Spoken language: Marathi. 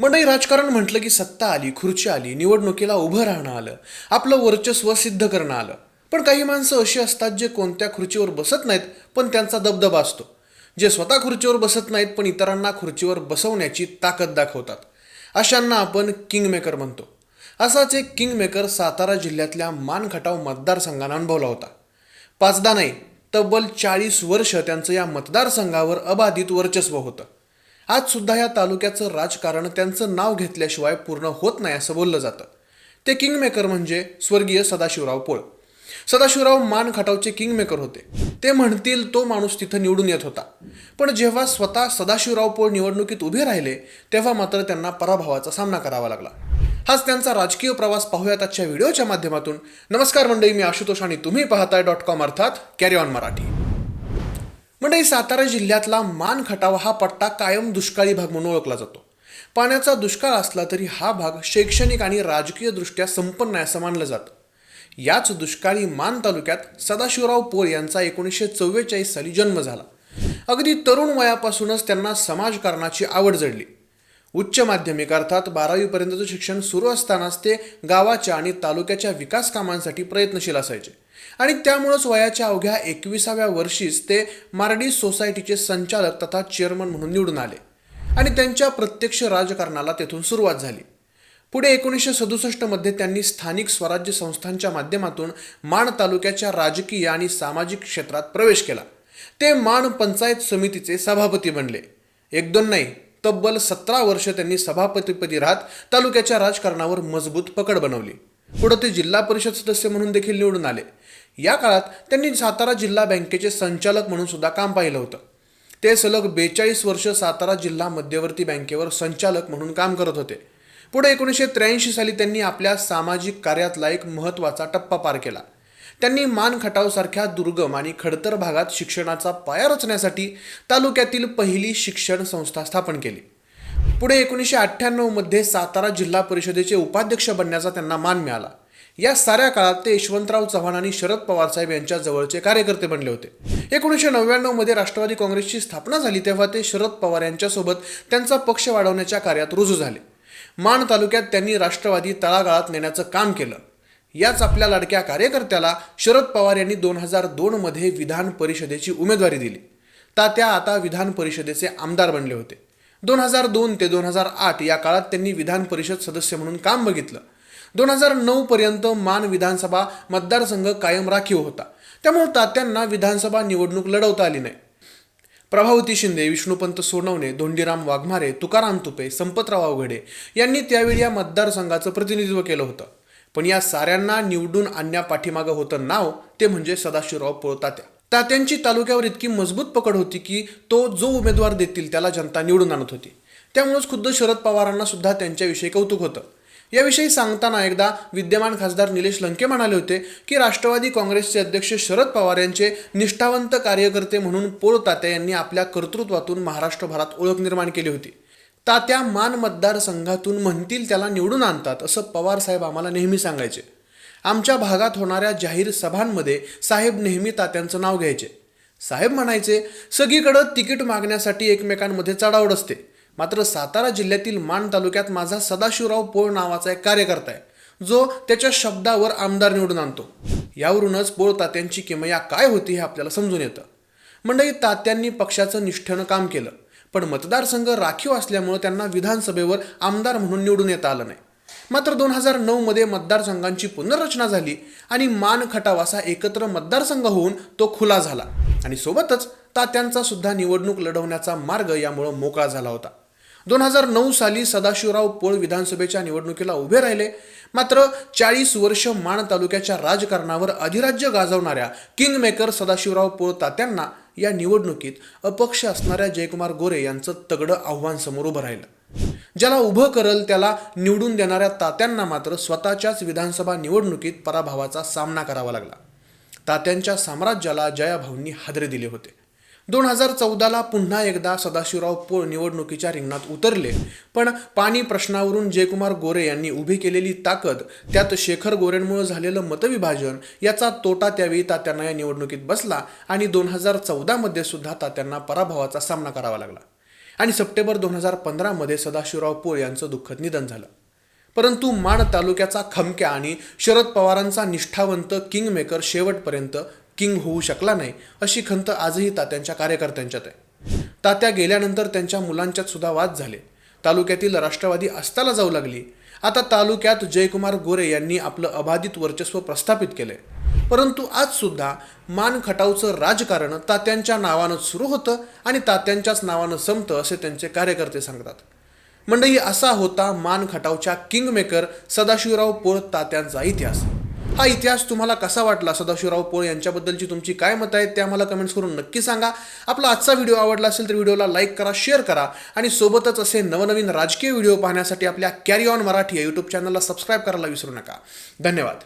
मंडळी राजकारण म्हटलं की सत्ता आली खुर्ची आली निवडणुकीला उभं राहणं आलं आपलं वर्चस्व सिद्ध करणं आलं. पण काही माणसं अशी असतात जे कोणत्या खुर्चीवर बसत नाहीत पण त्यांचा दबदबा असतो. जे स्वतः खुर्चीवर बसत नाहीत पण इतरांना खुर्चीवर बसवण्याची ताकद दाखवतात. अशांना आपण किंगमेकर म्हणतो. असाच एक किंगमेकर सातारा जिल्ह्यातल्या मानखटाव मतदारसंघानं अनुभवला होता. पाचदा नाही तब्बल चाळीस वर्ष त्यांचं या मतदारसंघावर अबाधित वर्चस्व होतं. आज सुद्धा या तालुक्याचं राजकारण त्यांचं नाव घेतल्याशिवाय पूर्ण होत नाही असं बोललं जातं. ते किंगमेकर म्हणजे स्वर्गीय सदाशिवराव पोळ. सदाशिवराव मान खटावचे किंगमेकर होते. ते म्हणतील तो माणूस तिथं निवडून येत होता. पण जेव्हा स्वतः सदाशिवराव पोळ निवडणुकीत उभे राहिले तेव्हा मात्र त्यांना पराभवाचा सामना करावा लागला. हाच त्यांचा राजकीय प्रवास पाहूयात आजच्या व्हिडिओच्या माध्यमातून. नमस्कार मंडळी मी आशुतोष आणि तुम्ही पाहताय डॉट कॉम अर्थात कॅरी ऑन मराठी. म्हणजे सातारा जिल्ह्यातला मान खटाव हा पट्टा कायम दुष्काळी भाग म्हणून ओळखला जातो. पाण्याचा दुष्काळ असला तरी हा भाग शैक्षणिक आणि राजकीयदृष्ट्या संपन्न आहे असं मानलं जातं. याच दुष्काळी मान तालुक्यात सदाशिवराव पोळ यांचा एकोणीसशे चव्वेचाळीस साली जन्म झाला. अगदी तरुण वयापासूनच त्यांना समाजकारणाची आवड जडली. उच्च माध्यमिक अर्थात बारावीपर्यंतचं शिक्षण सुरू असतानाच ते गावाच्या आणि तालुक्याच्या विकास कामांसाठी प्रयत्नशील असायचे. आणि त्यामुळंच वयाच्या अवघ्या एकविसाव्या वर्षीच ते मार्डी सोसायटीचे संचालक तथा चेअरमन म्हणून निवडून आले. आणि त्यांच्या प्रत्यक्ष राजकारणाला तेथून सुरुवात झाली. पुढे एकोणीसशे सदुसष्टमध्ये त्यांनी स्थानिक स्वराज्य संस्थांच्या माध्यमातून माण तालुक्याच्या राजकीय आणि सामाजिक क्षेत्रात प्रवेश केला. ते माण पंचायत समितीचे सभापती बनले. एक दोन नाही तब्बल सतरा वर्ष त्यांनी सभापतीपदी राहत तालुक्याच्या राजकारणावर मजबूत पकड बनवली. पुढं ते जिल्हा परिषद सदस्य म्हणून देखील निवडून आले. या काळात त्यांनी सातारा जिल्हा बँकेचे संचालक म्हणून सुद्धा काम पाहिलं होतं. ते सलग बेचाळीस वर्ष सातारा जिल्हा मध्यवर्ती बँकेवर संचालक म्हणून काम करत होते. पुढे एकोणीसशे त्र्याऐंशी साली त्यांनी आपल्या सामाजिक कार्यातला एक महत्त्वाचा टप्पा पार केला. त्यांनी मान खटावसारख्या दुर्गम आणि खडतर भागात शिक्षणाचा पाया रचण्यासाठी तालुक्यातील पहिली शिक्षण संस्था स्थापन केली. पुढे एकोणीसशे अठ्ठ्याण्णवमध्ये सातारा जिल्हा परिषदेचे उपाध्यक्ष बनण्याचा त्यांना मान मिळाला. या साऱ्या काळात ते यशवंतराव चव्हाण आणि शरद पवार साहेब यांच्या जवळचे कार्यकर्ते बनले होते. एकोणीसशे नव्याण्णवमध्ये राष्ट्रवादी काँग्रेसची स्थापना झाली तेव्हा ते शरद पवार यांच्यासोबत त्यांचा पक्ष वाढवण्याच्या कार्यात रुजू झाले. माण तालुक्यात त्यांनी राष्ट्रवादी तळागाळात नेण्याचं काम केलं. याच आपल्या लाडक्या कार्यकर्त्याला शरद पवार यांनी दोन हजार दोनमध्ये विधान परिषदेची उमेदवारी दिली. तात्या आता विधान परिषदेचे आमदार बनले होते. दोन हजार दोन ते दोन हजार आठ या काळात त्यांनी विधान परिषद सदस्य म्हणून काम बघितलं. दोन हजार नऊ पर्यंत मान विधानसभा मतदारसंघ कायम राखीव होता. त्यामुळे तात्यांना विधानसभा निवडणूक लढवता आली नाही. प्रभावती शिंदे विष्णुपंत सोनवणे धोंडीराम वाघमारे तुकाराम तुपे संपतराव अवघडे यांनी त्यावेळी या मतदारसंघाचं प्रतिनिधित्व केलं होतं. पण या साऱ्यांना निवडून आणण्यापाठीमागं होतं नाव ते म्हणजे सदाशिवराव पोळतात्या. तात्यांची तालुक्यावर इतकी मजबूत पकड होती की तो जो उमेदवार देतील त्याला जनता निवडून आणत होती. त्यामुळेच खुद्द शरद पवारांना सुद्धा त्यांच्याविषयी कौतुक होतं. याविषयी सांगताना एकदा विद्यमान खासदार निलेश लंके म्हणाले होते की राष्ट्रवादी काँग्रेसचे अध्यक्ष शरद पवार यांचे निष्ठावंत कार्यकर्ते म्हणून पोळ तात्या यांनी आपल्या कर्तृत्वातून महाराष्ट्रभरात ओळख निर्माण केली होती. तात्या मान मतदारसंघातून म्हणतील त्याला निवडून आणतात असं पवार साहेब आम्हाला नेहमी सांगायचे. आमच्या भागात होणाऱ्या जाहीर सभांमध्ये साहेब नेहमी तात्यांचं नाव घ्यायचे. साहेब म्हणायचे सगळीकडं तिकीट मागण्यासाठी एकमेकांमध्ये चढावड असते. मात्र सातारा जिल्ह्यातील मान तालुक्यात माझा सदाशिवराव पोळ नावाचा एक कार्यकर्ता आहे. जो त्याच्या शब्दावर आमदार निवडून आणतो. यावरूनच पोळ तात्यांची किमया काय होती हे आपल्याला समजून येतं. मंडळी तात्यांनी पक्षाचं निष्ठेनं काम केलं. पण मतदारसंघ राखीव असल्यामुळं त्यांना विधानसभेवर आमदार म्हणून निवडून येता आलं नाही. मात्र दोन हजार नऊमध्ये मतदारसंघांची पुनर्रचना झाली आणि मान खटाव असा एकत्र मतदारसंघ होऊन तो खुला झाला. आणि सोबतच तात्यांचा सुद्धा निवडणूक लढवण्याचा मार्ग यामुळं मोकळा झाला होता. दोन हजार नऊ साली सदाशिवराव पोळ विधानसभेच्या निवडणुकीला उभे राहिले. मात्र चाळीस वर्ष माण तालुक्याच्या राजकारणावर अधिराज्य गाजवणाऱ्या किंगमेकर सदाशिवराव पोळ तात्यांना या निवडणुकीत अपक्ष असणाऱ्या जयकुमार गोरे यांचं तगडं आव्हान समोर उभं राहिलं. ज्याला उभं करल त्याला निवडून देणाऱ्या तात्यांना मात्र स्वतःच्याच विधानसभा निवडणुकीत पराभवाचा सामना करावा लागला. तात्यांच्या साम्राज्याला जयाभाऊंनी हादरे दिले होते. दोन हजार चौदाला पुन्हा एकदा सदाशिवराव पोळ निवडणुकीच्या रिंगणात उतरले पण पाणी प्रश्नावरून जयकुमार गोरे यांनी उभी केलेली ताकद त्यात शेखर गोरेंमुळे झालेलं मतविभाजन याचा तोटा त्यावेळी तात्यांना या निवडणुकीत बसला आणि दोन हजार चौदामध्ये सुद्धा तात्यांना पराभवाचा सामना करावा लागला. आणि सप्टेंबर दोन हजार पंधरामध्ये सदाशिवराव पोळ यांचं दुःखद निधन झालं. परंतु माण तालुक्याचा खमक्या आणि शरद पवारांचा निष्ठावंत किंगमेकर शेवटपर्यंत किंग होऊ शकला नाही अशी खंत आजही तात्यांच्या कार्यकर्त्यांच्यात आहे. तात्या गेल्यानंतर त्यांच्या मुलांच्यात सुद्धा वाद झाले. तालुक्यातील राष्ट्रवादी अस्ताला जाऊ लागली. आता तालुक्यात जयकुमार गोरे यांनी आपलं अबाधित वर्चस्व प्रस्थापित केलंय. परंतु आजसुद्धा मान खटावचं राजकारण तात्यांच्या नावानं सुरू होतं आणि तात्यांच्याच नावानं संपतं असे त्यांचे कार्यकर्ते सांगतात. मंडळी असा होता मान खटावच्या किंगमेकर सदाशिवराव पोळ तात्यांचा इतिहास. हा इतिहास तुम्हाला कसा वाटला? सदाशिवराव पोळ यांच्याबद्दलची तुमची काय मतं आहेत ते आम्हाला कमेंट्स करून नक्की सांगा. आपला आजचा व्हिडिओ आवडला असेल तर व्हिडिओला लाईक करा शेअर करा आणि सोबतच असे नवनवीन राजकीय व्हिडिओ पाहण्यासाठी आपल्या कॅरी ऑन मराठी या यूट्यूब चॅनलला सबस्क्राईब करायला विसरू नका. धन्यवाद.